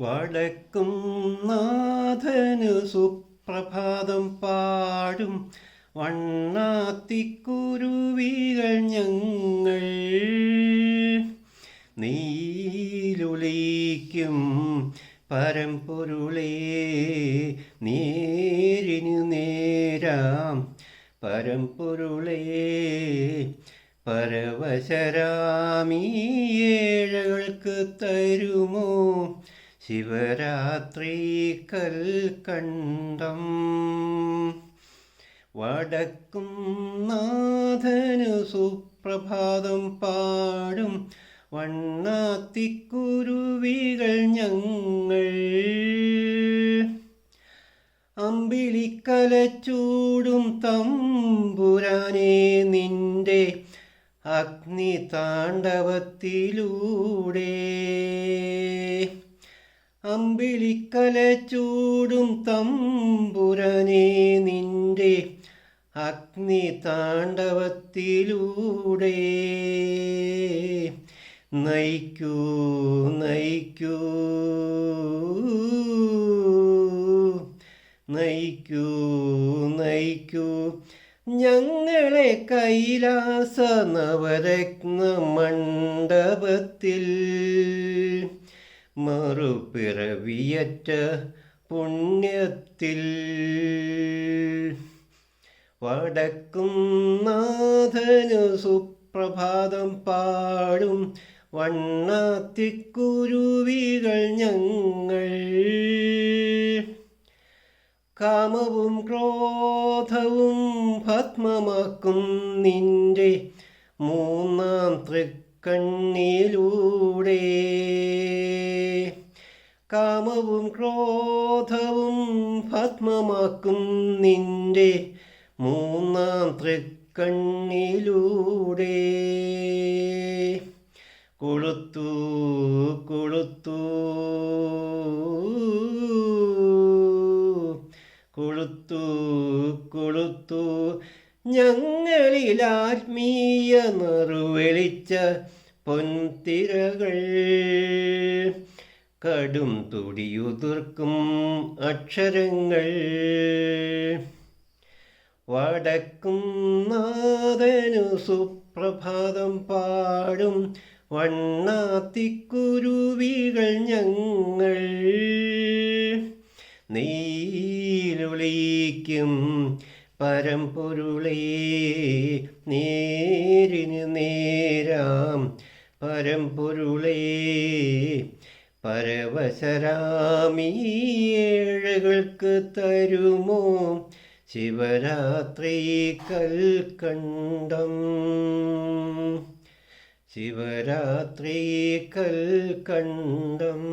വടക്കും നാഥനു സുപ്രഭാതം പാടും. വണ്ണാത്തിക്കുരുവികൾ ഞങ്ങൾ നീലുളിക്കും. പരമ്പൊരുളേ നേരിനു നേരാം. പരമ്പൊരുളേ പരവശരാമീ ഏഴകൾക്ക് തരുമോ? ശിവരാത്രി കൽക്കണ്ടം വടക്കും നാഥനു സുപ്രഭാതം പാടും. വണ്ണാത്തിക്കുരുവികൾ ഞങ്ങൾ. അമ്പിളിക്കലച്ചൂടും തമ്പുരാനെ നിന്റെ അഗ്നി താണ്ഡവത്തിലൂടെ അമ്പിളിക്കലച്ചൂടും തമ്പുരനെ നിന്റെ അഗ്നി താണ്ഡവത്തിലൂടെ. നയിക്കൂ നയിക്കൂ നയിക്കൂ നയിക്കൂ. ഞങ്ങളെ കൈലാസ നവരത്ന മണ്ഡപത്തിൽ മറുപിറവിയറ്റ പുണ്യത്തിൽ. വടക്കും നാഥനു സുപ്രഭാതം പാടും വണ്ണാത്തിക്കുരുവികൾ ഞങ്ങൾ. കാമവും ക്രോധവും ഭത്മമാക്കും നിന്റെ മൂന്നാം തൃക്കണ്ണിലൂടെ. കാമവും ക്രോധവും ഭത്മമാക്കും നിന്റെ മൂന്നാം തൃക്കണ്ണിലൂടെ. കൊളുത്തു കൊളുത്തു കൊളുത്തു കൊളുത്തു. ഞങ്ങളിൽ ആത്മീയ നിറുവെളിച്ച പൊൻതിരകൾ കടും തുടിയുതിർക്കും അക്ഷരങ്ങൾ. വടക്കും നാദനു സുപ്രഭാതം പാടും വണ്ണാത്തിക്കുരുവികൾ ഞങ്ങൾ. നീലൊളിക്കും പരമ്പൊരുളേ നേരിന് നേരാം പരമ്പൊരുളേ. പരവശരാമീയേഴകൾക്ക് തരുമോ? ശിവരാത്രി കൽക്കണ്ടം. ശിവരാത്രി കൽക്കണ്ടം.